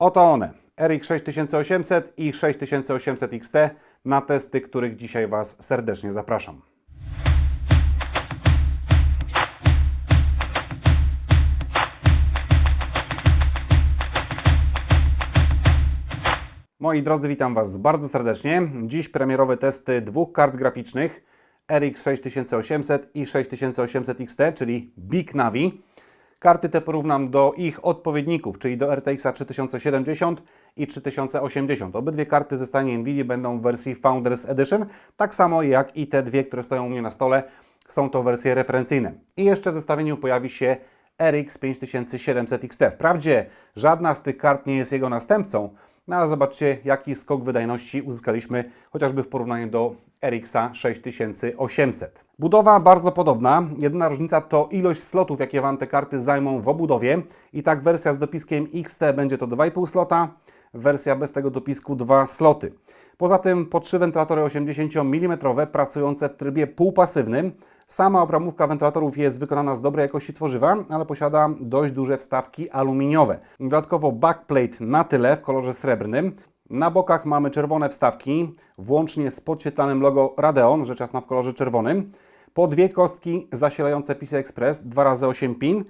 Oto one. RX 6800 i 6800 XT na testy, których dzisiaj Was serdecznie zapraszam. Moi drodzy, witam Was bardzo serdecznie. Dziś premierowe testy dwóch kart graficznych RX 6800 i 6800 XT, czyli Big Navi. Karty te porównam do ich odpowiedników, czyli do RTX 3070 i 3080. Obydwie karty ze stanie Nvidia będą w wersji Founders Edition, tak samo jak i te dwie, które stoją u mnie na stole, są to wersje referencyjne. I jeszcze w zestawieniu pojawi się RX 5700 XT. Wprawdzie żadna z tych kart nie jest jego następcą, no ale zobaczcie, jaki skok wydajności uzyskaliśmy chociażby w porównaniu do RX 6800. Budowa bardzo podobna, jedyna różnica to ilość slotów, jakie Wam te karty zajmą w obudowie. I tak wersja z dopiskiem XT będzie to 2,5 slota, wersja bez tego dopisku 2 sloty. Poza tym po trzy wentylatory 80 mm pracujące w trybie półpasywnym. Sama obramówka wentylatorów jest wykonana z dobrej jakości tworzywa, ale posiada dość duże wstawki aluminiowe. Dodatkowo backplate na tyle w kolorze srebrnym. Na bokach mamy czerwone wstawki, włącznie z podświetlanym logo Radeon, rzecz jasna w kolorze czerwonym. Po dwie kostki zasilające PCI Express 2x8 pin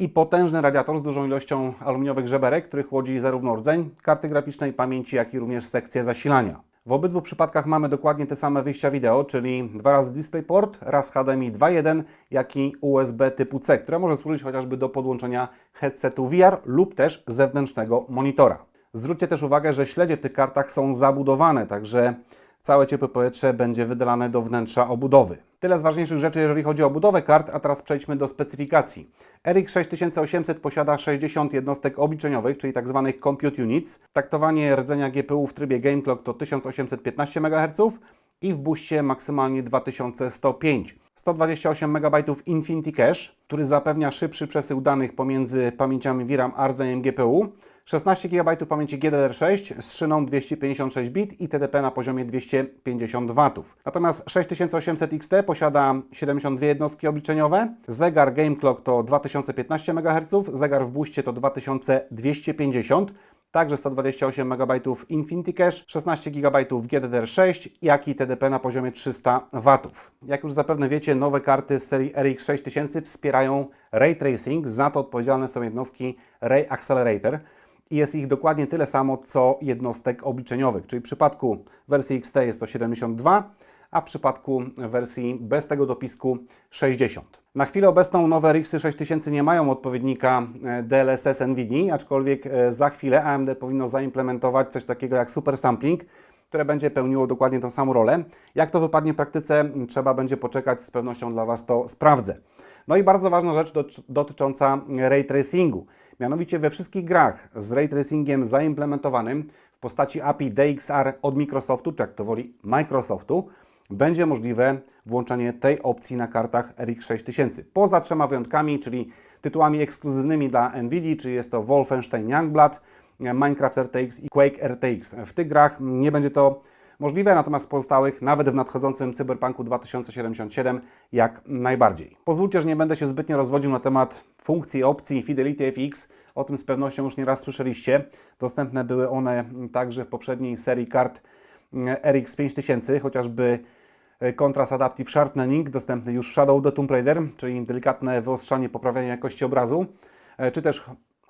i potężny radiator z dużą ilością aluminiowych żeberek, który chłodzi zarówno rdzeń karty graficznej, pamięci, jak i również sekcję zasilania. W obydwu przypadkach mamy dokładnie te same wyjścia wideo, czyli dwa razy DisplayPort, raz HDMI 2.1, jak i USB typu C, które może służyć chociażby do podłączenia headsetu VR lub też zewnętrznego monitora. Zwróćcie też uwagę, że śledzie w tych kartach są zabudowane, także całe ciepłe powietrze będzie wydalane do wnętrza obudowy. Tyle z ważniejszych rzeczy, jeżeli chodzi o budowę kart, a teraz przejdźmy do specyfikacji. RX 6800 posiada 60 jednostek obliczeniowych, czyli tzw. compute units. Taktowanie rdzenia GPU w trybie Game Clock to 1815 MHz i w buście maksymalnie 2105. 128 MB Infinity Cache, który zapewnia szybszy przesył danych pomiędzy pamięciami VRAM a rdzeniem GPU. 16 GB pamięci GDDR6 z szyną 256 bit i TDP na poziomie 250 W. Natomiast 6800 XT posiada 72 jednostki obliczeniowe, zegar Game Clock to 2015 MHz, zegar w buście to 2250 Także 128 MB Infinity Cache, 16 GB GDDR6, jak i TDP na poziomie 300 W. Jak już zapewne wiecie, nowe karty z serii RX 6000 wspierają Ray Tracing, za to odpowiedzialne są jednostki Ray Accelerator i jest ich dokładnie tyle samo, co jednostek obliczeniowych, czyli w przypadku wersji XT jest to 72, a w przypadku wersji bez tego dopisku 60. Na chwilę obecną nowe RX 6000 nie mają odpowiednika e, DLSS NVIDIA, aczkolwiek e, za chwilę AMD powinno zaimplementować coś takiego jak super sampling, które będzie pełniło dokładnie tą samą rolę. Jak to wypadnie w praktyce, trzeba będzie poczekać, z pewnością dla Was to sprawdzę. No i bardzo ważna rzecz dotycząca ray tracingu. Mianowicie we wszystkich grach z ray tracingiem zaimplementowanym w postaci API DXR od Microsoftu, czy jak to woli Microsoftu, będzie możliwe włączenie tej opcji na kartach RX 6000. Poza trzema wyjątkami, czyli tytułami ekskluzywnymi dla NVIDIA, czyli jest to Wolfenstein Youngblood, Minecraft RTX i Quake RTX. W tych grach nie będzie to możliwe, natomiast pozostałych, nawet w nadchodzącym Cyberpunku 2077, jak najbardziej. Pozwólcie, że nie będę się zbytnio rozwodził na temat funkcji opcji Fidelity FX. O tym z pewnością już nieraz słyszeliście. Dostępne były one także w poprzedniej serii kart RX 5000, chociażby Contrast Adaptive Sharpening, dostępny już w Shadow the Tomb Raider, czyli delikatne wyostrzanie, poprawianie jakości obrazu, czy też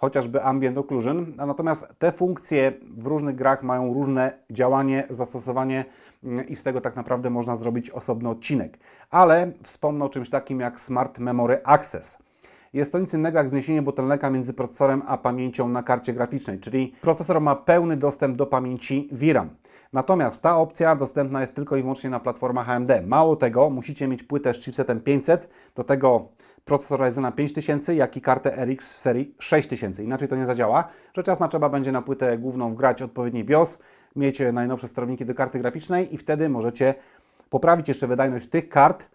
chociażby Ambient Occlusion. A natomiast te funkcje w różnych grach mają różne działanie, zastosowanie i z tego tak naprawdę można zrobić osobny odcinek. Ale wspomnę o czymś takim jak Smart Memory Access. Jest to nic innego jak zniesienie bottlenecka między procesorem a pamięcią na karcie graficznej, czyli procesor ma pełny dostęp do pamięci VRAM. Natomiast ta opcja dostępna jest tylko i wyłącznie na platformach AMD. Mało tego, musicie mieć płytę z chipsetem 500, do tego procesor Ryzena 5000, jak i kartę RX serii 6000. Inaczej to nie zadziała. Rzecz jasna trzeba będzie na płytę główną wgrać odpowiedni BIOS, mieć najnowsze sterowniki do karty graficznej i wtedy możecie poprawić jeszcze wydajność tych kart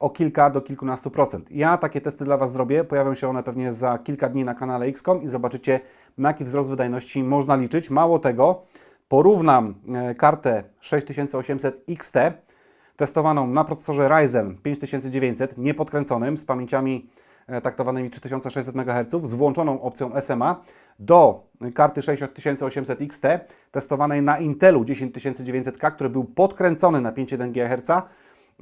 o kilka do kilkunastu procent. Ja takie testy dla Was zrobię, pojawią się one pewnie za kilka dni na kanale XCOM i zobaczycie na jaki wzrost wydajności można liczyć. Mało tego, porównam e, kartę 6800 XT testowaną na procesorze Ryzen 5900 niepodkręconym z pamięciami e, taktowanymi 3600 MHz z włączoną opcją SMA do karty 6800 XT testowanej na Intelu 10900K, który był podkręcony na 5,1 GHz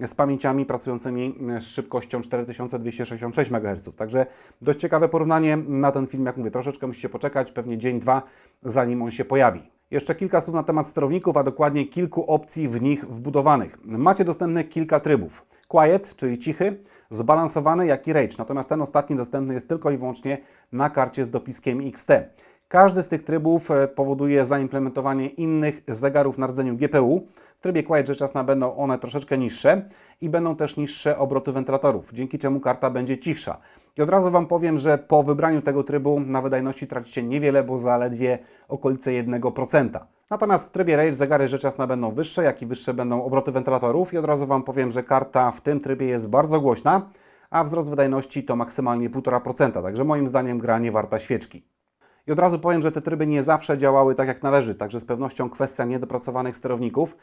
z pamięciami pracującymi z szybkością 4266 MHz. Także dość ciekawe porównanie na ten film, jak mówię, troszeczkę musicie poczekać, pewnie dzień, dwa, zanim on się pojawi. Jeszcze kilka słów na temat sterowników, a dokładnie kilku opcji w nich wbudowanych. Macie dostępnych kilka trybów. Quiet, czyli cichy, zbalansowany, jak i Rage. Natomiast ten ostatni dostępny jest tylko i wyłącznie na karcie z dopiskiem XT. Każdy z tych trybów e, powoduje zaimplementowanie innych zegarów na rdzeniu GPU. W trybie Quiet rzecz jasna będą one troszeczkę niższe i będą też niższe obroty wentylatorów, dzięki czemu karta będzie cichsza. I od razu Wam powiem, że po wybraniu tego trybu na wydajności tracicie niewiele, bo zaledwie okolice 1%. Natomiast w trybie Rage zegary rzecz jasna będą wyższe, jak i wyższe będą obroty wentylatorów i od razu Wam powiem, że karta w tym trybie jest bardzo głośna, a wzrost wydajności to maksymalnie 1,5%, także moim zdaniem gra nie warta świeczki. I od razu powiem, że te tryby nie zawsze działały tak jak należy, także z pewnością kwestia niedopracowanych sterowników.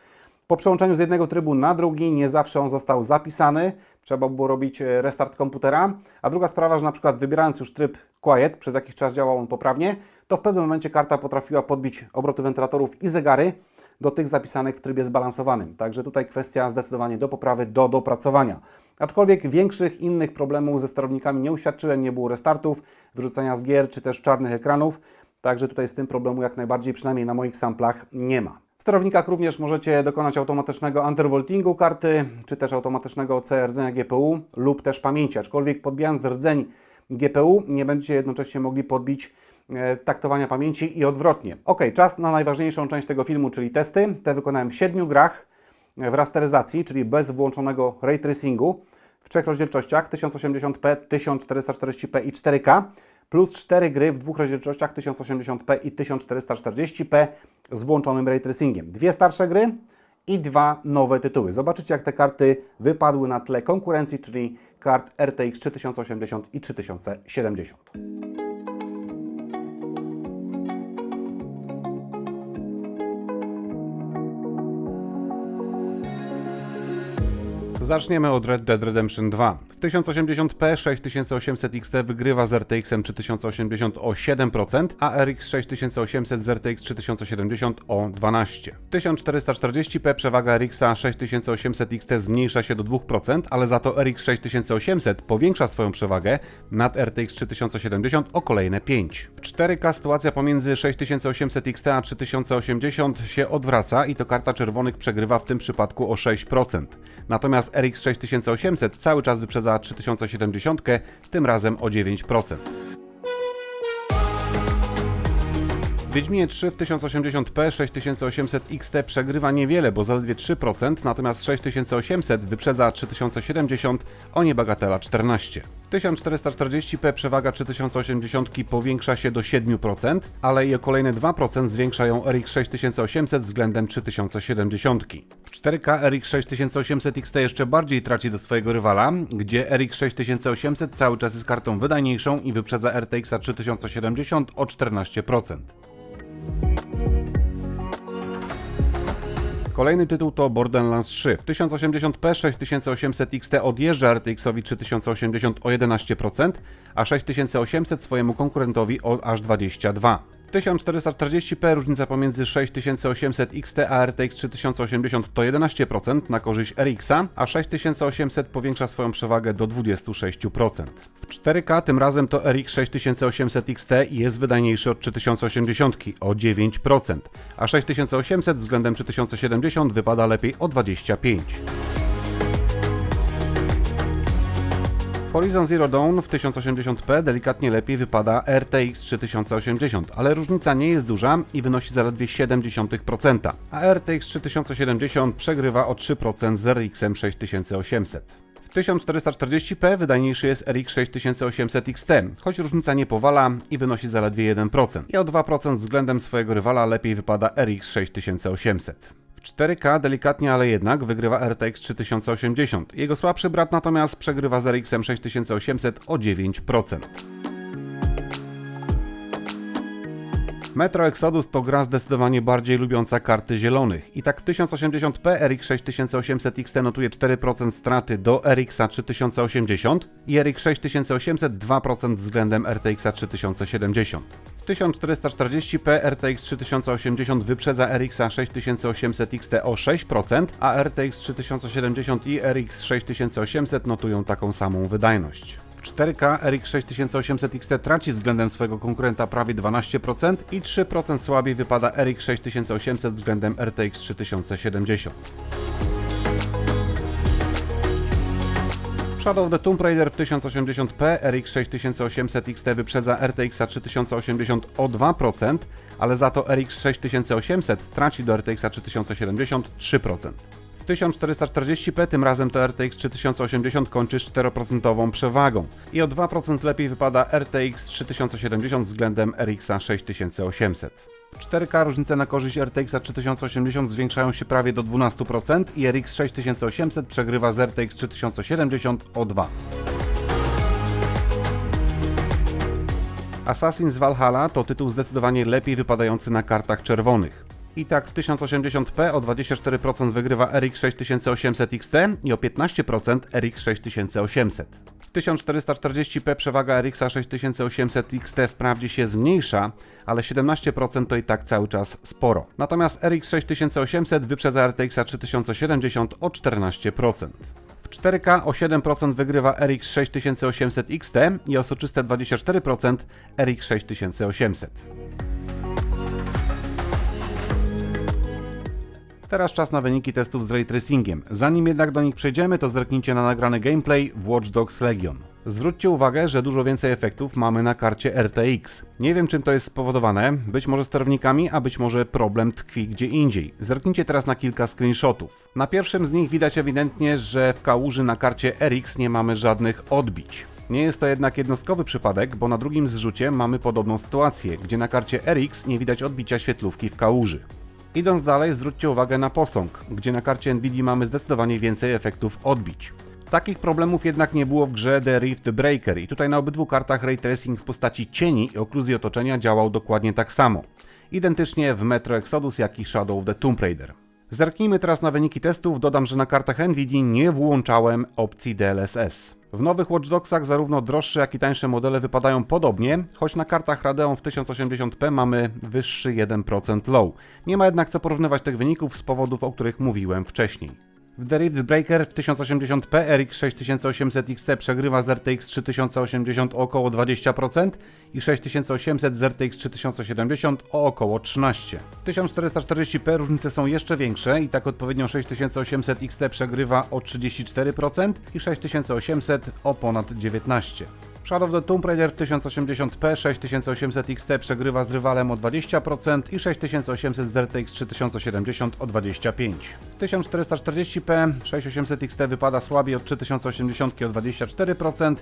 Po przełączeniu z jednego trybu na drugi nie zawsze on został zapisany, trzeba było robić e, restart komputera. A druga sprawa, że na przykład wybierając już tryb Quiet, przez jakiś czas działał on poprawnie, to w pewnym momencie karta potrafiła podbić obroty wentylatorów i zegary do tych zapisanych w trybie zbalansowanym. Także tutaj kwestia zdecydowanie do poprawy, do dopracowania. Aczkolwiek większych innych problemów ze sterownikami nie uświadczyłem, nie było restartów, wyrzucania z gier czy też czarnych ekranów. Także tutaj z tym problemu jak najbardziej, przynajmniej na moich samplach, nie ma. W sterownikach również możecie dokonać automatycznego undervoltingu karty, czy też automatycznego OC rdzenia GPU lub też pamięci. Aczkolwiek podbijając rdzeń GPU nie będziecie jednocześnie mogli podbić taktowania pamięci i odwrotnie. Ok, czas na najważniejszą część tego filmu, czyli testy. Te wykonałem w 7 grach w rasteryzacji, czyli bez włączonego ray tracingu w trzech rozdzielczościach 1080p, 1440p i 4K plus 4 gry w dwóch rozdzielczościach 1080p i 1440p z włączonym ray tracingiem. Dwie starsze gry i dwa nowe tytuły. Zobaczycie jak te karty wypadły na tle konkurencji, czyli kart RTX 3080 i 3070. Zaczniemy od Red Dead Redemption 2. W 1080p 6800 XT wygrywa z RTX 3080 o 7%, a RX 6800 z RTX 3070 o 12%. W 1440p przewaga RX 6800 XT zmniejsza się do 2%, ale za to RX 6800 powiększa swoją przewagę nad RTX 3070 o kolejne 5%. W 4K sytuacja pomiędzy 6800 XT a 3080 się odwraca i to karta czerwonych przegrywa w tym przypadku o 6%. Natomiast RX 6800 cały czas wyprzedza 3070, tym razem o 9%. W Wiedźminie 3 w 1080p 6800 XT przegrywa niewiele, bo zaledwie 3%, natomiast 6800 wyprzedza 3070 o niebagatela 14%. W 1440p przewaga 3080 powiększa się do 7%, ale i o kolejne 2% zwiększają RX 6800 względem 3070. W 4K RX 6800 XT jeszcze bardziej traci do swojego rywala, gdzie RX 6800 cały czas jest kartą wydajniejszą i wyprzedza RTX 3070 o 14%. Kolejny tytuł to Borderlands 3. W 1080p 6800 XT odjeżdża RTX-owi 3080 o 11%, a 6800 swojemu konkurentowi o aż 22%. W 1440p różnica pomiędzy 6800 XT a RTX 3080 to 11% na korzyść RX-a, a 6800 powiększa swoją przewagę do 26%. W 4K tym razem to RX 6800 XT jest wydajniejszy od 3080 o 9%, a 6800 względem 3070 wypada lepiej o 25%. Horizon Zero Dawn w 1080p delikatnie lepiej wypada RTX 3080, ale różnica nie jest duża i wynosi zaledwie 0,7%, a RTX 3070 przegrywa o 3% z RX 6800. W 1440p wydajniejszy jest RX 6800 XT, choć różnica nie powala i wynosi zaledwie 1%. I o 2% względem swojego rywala lepiej wypada RX 6800. W 4K delikatnie, ale jednak wygrywa RTX 3080. Jego słabszy brat natomiast przegrywa z RX 6800 o 9%. Metro Exodus to gra zdecydowanie bardziej lubiąca karty zielonych. I tak w 1080p RX 6800 XT notuje 4% straty do RX 3080 i RX 6800 2% względem RTX 3070. W 1440p RTX 3080 wyprzedza RX 6800 XT o 6%, a RTX 3070 i RX 6800 notują taką samą wydajność. W 4K RX 6800 XT traci względem swojego konkurenta prawie 12% i 3% słabiej wypada RX 6800 względem RTX 3070. Shadow of the Tomb Raider w 1080p RX 6800 XT wyprzedza RTX 3080 o 2%, ale za to RX 6800 traci do RTX 3070 3%. W 1440p tym razem to RTX 3080 kończy z 4% przewagą i o 2% lepiej wypada RTX 3070 względem RX 6800. W 4K różnice na korzyść RTX 3080 zwiększają się prawie do 12% i RX 6800 przegrywa z RTX 3070 o 2. Assassin's Valhalla to tytuł zdecydowanie lepiej wypadający na kartach czerwonych. I tak w 1080p o 24% wygrywa RX 6800 XT i o 15% RX 6800. W 1440p przewaga RX 6800 XT wprawdzie się zmniejsza, ale 17% to i tak cały czas sporo. Natomiast RX 6800 wyprzedza RTX 3070 o 14%. W 4K o 7% wygrywa RX 6800 XT i o soczyste 24% RX 6800. Teraz czas na wyniki testów z ray tracingiem. Zanim jednak do nich przejdziemy, to zerknijcie na nagrany gameplay w Watch Dogs Legion. Zwróćcie uwagę, że dużo więcej efektów mamy na karcie RTX. Nie wiem czym to jest spowodowane, być może sterownikami, a być może problem tkwi gdzie indziej. Zerknijcie teraz na kilka screenshotów. Na pierwszym z nich widać ewidentnie, że w kałuży na karcie RX nie mamy żadnych odbić. Nie jest to jednak jednostkowy przypadek, bo na drugim zrzucie mamy podobną sytuację, gdzie na karcie RX nie widać odbicia świetlówki w kałuży. Idąc dalej, zwróćcie uwagę na posąg, gdzie na karcie Nvidia mamy zdecydowanie więcej efektów odbić. Takich problemów jednak nie było w grze The Rift Breaker i tutaj na obydwu kartach ray tracing w postaci cieni i okluzji otoczenia działał dokładnie tak samo. Identycznie w Metro Exodus jak i Shadow of the Tomb Raider. Zerknijmy teraz na wyniki testów. Dodam, że na kartach Nvidia nie włączałem opcji DLSS. W nowych Watch Dogsach zarówno droższe, jak i tańsze modele wypadają podobnie, choć na kartach Radeon w 1080p mamy wyższy 1% low. Nie ma jednak co porównywać tych wyników z powodów, o których mówiłem wcześniej. W The Rift Breaker w 1080p RX 6800 XT przegrywa z RTX 3080 o około 20% i 6800 z RTX 3070 o około 13%. W 1440p różnice są jeszcze większe i tak odpowiednio 6800 XT przegrywa o 34% i 6800 o ponad 19%. Shadow of the Tomb Raider w 1080p 6800 XT przegrywa z rywalem o 20% i 6800 z RTX 3070 o 25%. W 1440p 6800 XT wypada słabiej od 3080 o 24%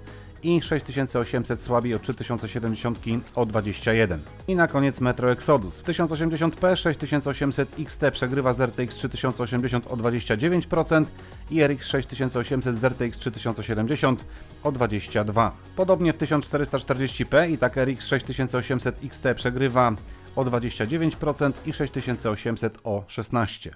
i 6800 słabiej od 3070 o 21%. I na koniec Metro Exodus. W 1080p 6800 XT przegrywa z RTX 3080 o 29% i RX 6800 z RTX 3070 o 22%. Podobnie w 1440p i tak RX 6800 XT przegrywa o 29% i 6800 o 16%.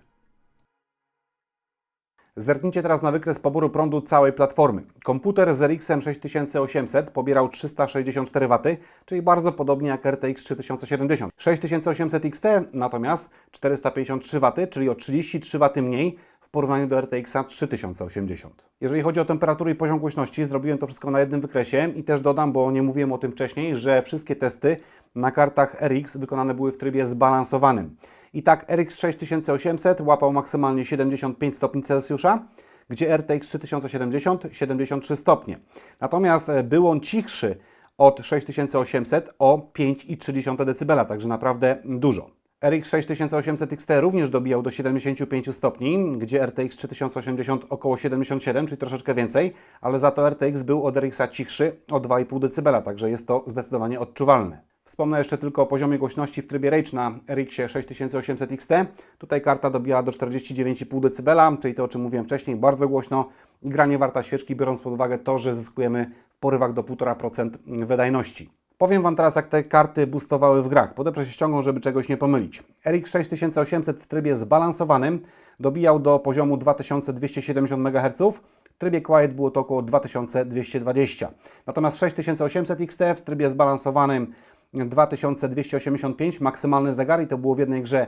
Zerknijcie teraz na wykres poboru prądu całej platformy. Komputer z RX 6800 pobierał 364 W, czyli bardzo podobnie jak RTX 3070. 6800 XT natomiast 453 W, czyli o 33 W mniej porównaniu do RTX 3080. Jeżeli chodzi o temperaturę i poziom głośności, zrobiłem to wszystko na jednym wykresie i też dodam, bo nie mówiłem o tym wcześniej, że wszystkie testy na kartach RX wykonane były w trybie zbalansowanym. I tak RX 6800 łapał maksymalnie 75 stopni Celsjusza, gdzie RTX 3070 73 stopnie. Natomiast e, był on cichszy od 6800 o 5,3 dB, także naprawdę dużo. RX 6800 XT również dobijał do 75 stopni, gdzie RTX 3080 około 77, czyli troszeczkę więcej, ale za to RTX był od RX cichszy o 2,5 dB, także jest to zdecydowanie odczuwalne. Wspomnę jeszcze tylko o poziomie głośności w trybie Rage na RX 6800 XT. Tutaj karta dobijała do 49,5 dB, czyli to o czym mówiłem wcześniej, bardzo głośno i gra nie warta świeczki, biorąc pod uwagę to, że zyskujemy w porywach do 1,5% wydajności. Powiem Wam teraz, jak te karty boostowały w grach. Podeprę się ściągą, żeby czegoś nie pomylić. RX 6800 w trybie zbalansowanym dobijał do poziomu 2270 MHz. W trybie Quiet było to około 2220. Natomiast 6800 XT w trybie zbalansowanym 2285, maksymalny zegar i to było w jednej grze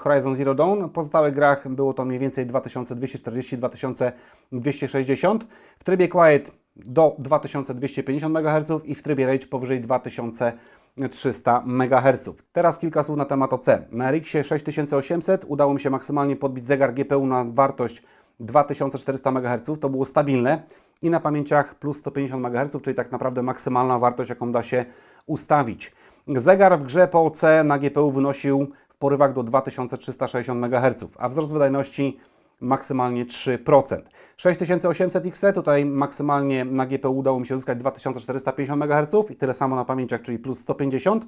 Horizon Zero Dawn. W pozostałych grach było to mniej więcej 2240-2260. W trybie Quiet do 2250 MHz i w trybie Rage powyżej 2300 MHz. Teraz kilka słów na temat OC. Na RX 6800 udało mi się maksymalnie podbić zegar GPU na wartość 2400 MHz, to było stabilne i na pamięciach plus 150 MHz, czyli tak naprawdę maksymalna wartość, jaką da się ustawić. Zegar w grze po OC na GPU wynosił w porywach do 2360 MHz, a wzrost wydajności maksymalnie 3%. 6800 XT tutaj maksymalnie na GPU udało mi się uzyskać 2450 MHz i tyle samo na pamięciach, czyli plus 150.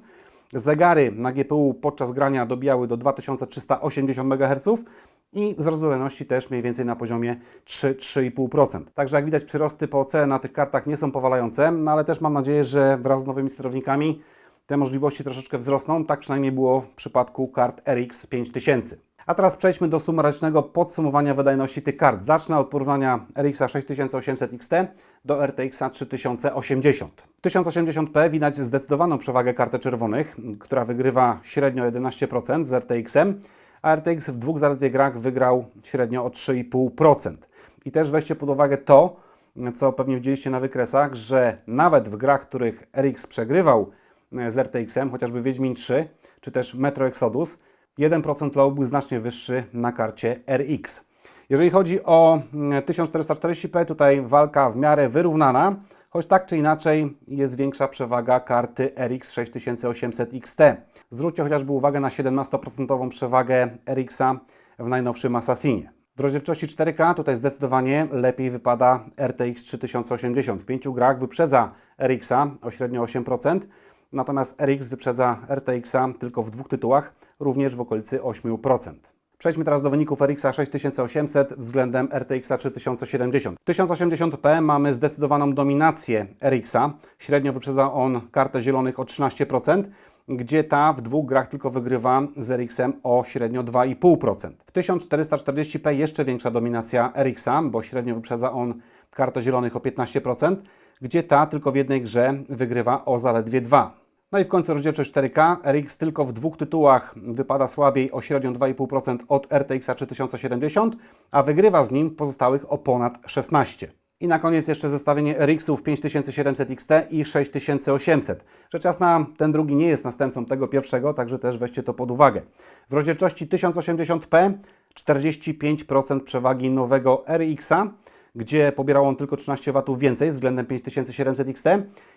Zegary na GPU podczas grania dobijały do 2380 MHz i wzrost wydajności też mniej więcej na poziomie 3-3,5%. Także jak widać przyrosty po OC na tych kartach nie są powalające, no ale też mam nadzieję, że wraz z nowymi sterownikami te możliwości troszeczkę wzrosną. Tak przynajmniej było w przypadku kart RX 5000. A teraz przejdźmy do sumarycznego podsumowania wydajności tych kart. Zacznę od porównania RX 6800 XT do RTX 3080. W 1080p widać zdecydowaną przewagę karty czerwonych, która wygrywa średnio 11% z RTX-em, a RTX w dwóch zaledwie grach wygrał średnio o 3,5%. I też weźcie pod uwagę to, co pewnie widzieliście na wykresach, że nawet w grach, których RX przegrywał z RTX-em, chociażby Wiedźmin 3 czy też Metro Exodus, 1% low był znacznie wyższy na karcie RX. Jeżeli chodzi o 1440p, tutaj walka w miarę wyrównana, choć tak czy inaczej jest większa przewaga karty RX 6800 XT. Zwróćcie chociażby uwagę na 17% przewagę RX-a w najnowszym Assassinie. W rozdzielczości 4K tutaj zdecydowanie lepiej wypada RTX 3080. W pięciu grach wyprzedza RX-a o średnio 8%, natomiast RX wyprzedza RTX-a tylko w dwóch tytułach, również w okolicy 8%. Przejdźmy teraz do wyników RX 6800 względem RTX 3070. W 1080p mamy zdecydowaną dominację RX-a. Średnio wyprzedza on kartę zielonych o 13%, gdzie ta w dwóch grach tylko wygrywa z RX-em o średnio 2,5%. W 1440p jeszcze większa dominacja RX-a, bo średnio wyprzedza on kartę zielonych o 15%, gdzie ta tylko w jednej grze wygrywa o zaledwie 2%. No i w końcu rozdzielczość 4K. RX tylko w dwóch tytułach wypada słabiej o średnio 2,5% od RTX 3070, a wygrywa z nim pozostałych o ponad 16%. I na koniec jeszcze zestawienie RX-ów 5700 XT i 6800. Rzecz jasna, ten drugi nie jest następcą tego pierwszego, także też weźcie to pod uwagę. W rozdzielczości 1080p 45% przewagi nowego RX-a, gdzie pobierał on tylko 13 W więcej względem 5700 XT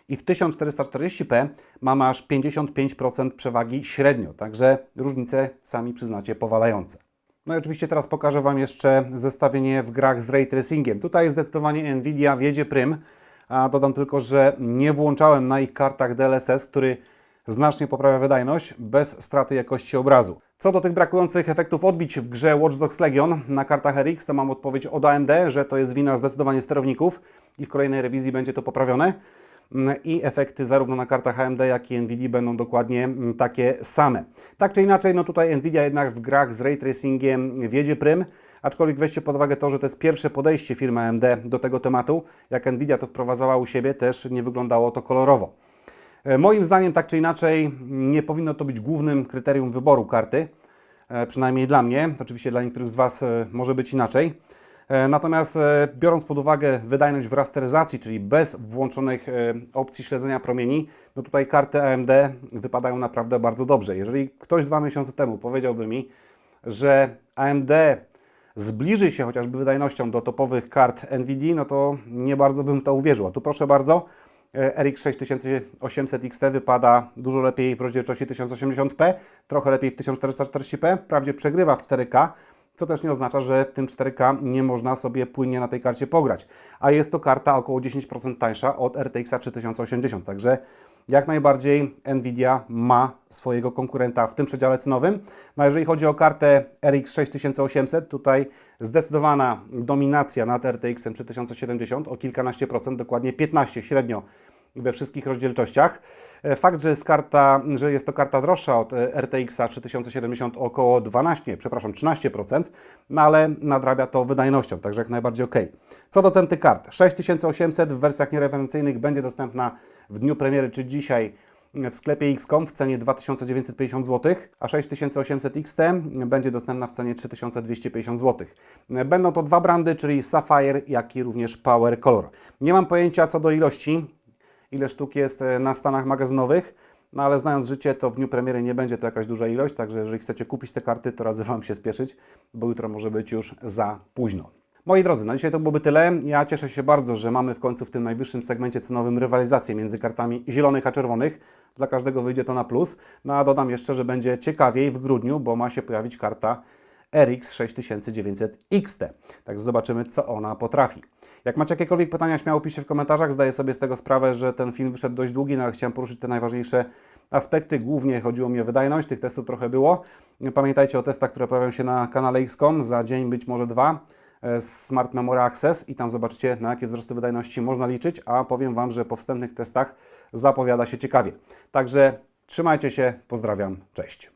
i w 1440p mamy aż 55% przewagi średnio, także różnice sami przyznacie powalające. No i oczywiście teraz pokażę Wam jeszcze zestawienie w grach z Ray Tracingiem. Tutaj zdecydowanie Nvidia wiedzie prym, a dodam tylko, że nie włączałem na ich kartach DLSS, który znacznie poprawia wydajność bez straty jakości obrazu. Co do tych brakujących efektów odbić w grze Watch Dogs Legion na kartach RX, to mam odpowiedź od AMD, że to jest wina zdecydowanie sterowników i w kolejnej rewizji będzie to poprawione. I efekty zarówno na kartach AMD, jak i Nvidia będą dokładnie takie same. Tak czy inaczej, no tutaj Nvidia jednak w grach z ray tracingiem wiedzie prym, aczkolwiek weźcie pod uwagę to, że to jest pierwsze podejście firmy AMD do tego tematu. Jak Nvidia to wprowadzała u siebie, też nie wyglądało to kolorowo. Moim zdaniem, tak czy inaczej, nie powinno to być głównym kryterium wyboru karty, przynajmniej dla mnie. Oczywiście dla niektórych z Was może być inaczej. Natomiast biorąc pod uwagę wydajność w rasteryzacji, czyli bez włączonych opcji śledzenia promieni, no tutaj karty AMD wypadają naprawdę bardzo dobrze. Jeżeli ktoś dwa miesiące temu powiedziałby mi, że AMD zbliży się chociażby wydajnością do topowych kart NVIDIA, no to nie bardzo bym to uwierzył. A tu proszę bardzo, RX 6800 XT wypada dużo lepiej w rozdzielczości 1080p, trochę lepiej w 1440p, wprawdzie przegrywa w 4K, co też nie oznacza, że w tym 4K nie można sobie płynnie na tej karcie pograć. A jest to karta około 10% tańsza od RTX 3080, także jak najbardziej Nvidia ma swojego konkurenta w tym przedziale cenowym. No jeżeli chodzi o kartę RX 6800, tutaj zdecydowana dominacja nad RTX 3070 o kilkanaście procent, dokładnie 15 średnio we wszystkich rozdzielczościach. E, Fakt, że jest, karta, że jest to karta droższa od e, RTX 3070 o około 12, przepraszam, 13%, no ale nadrabia to wydajnością, także jak najbardziej ok. Co do ceny kart, 6800 w wersjach niereferencyjnych będzie dostępna w dniu premiery, czy dzisiaj w sklepie XCOM w cenie 2950 zł, a 6800 XT będzie dostępna w cenie 3250 zł. Będą to dwa brandy, czyli Sapphire, jak i również Power Color. Nie mam pojęcia co do ilości, ile sztuk jest e, na stanach magazynowych, no ale znając życie, to w dniu premiery nie będzie to jakaś duża ilość, także jeżeli chcecie kupić te karty, to radzę Wam się spieszyć, bo jutro może być już za późno. Moi drodzy, na dzisiaj to byłoby tyle. Ja cieszę się bardzo, że mamy w końcu w tym najwyższym segmencie cenowym rywalizację między kartami zielonych a czerwonych. Dla każdego wyjdzie to na plus. No a dodam jeszcze, że będzie ciekawiej w grudniu, bo ma się pojawić karta RX 6900 XT. Także zobaczymy, co ona potrafi. Jak macie jakiekolwiek pytania, śmiało piszcie w komentarzach. Zdaję sobie z tego sprawę, że ten film wyszedł dość długi, no ale chciałem poruszyć te najważniejsze aspekty. Głównie chodziło mi o wydajność, tych testów trochę było. Pamiętajcie o testach, które pojawią się na kanale XCOM za dzień, być może dwa. e, Smart Memory Access i tam zobaczycie, na jakie wzrosty wydajności można liczyć, a powiem Wam, że po wstępnych testach zapowiada się ciekawie. Także trzymajcie się, pozdrawiam, cześć.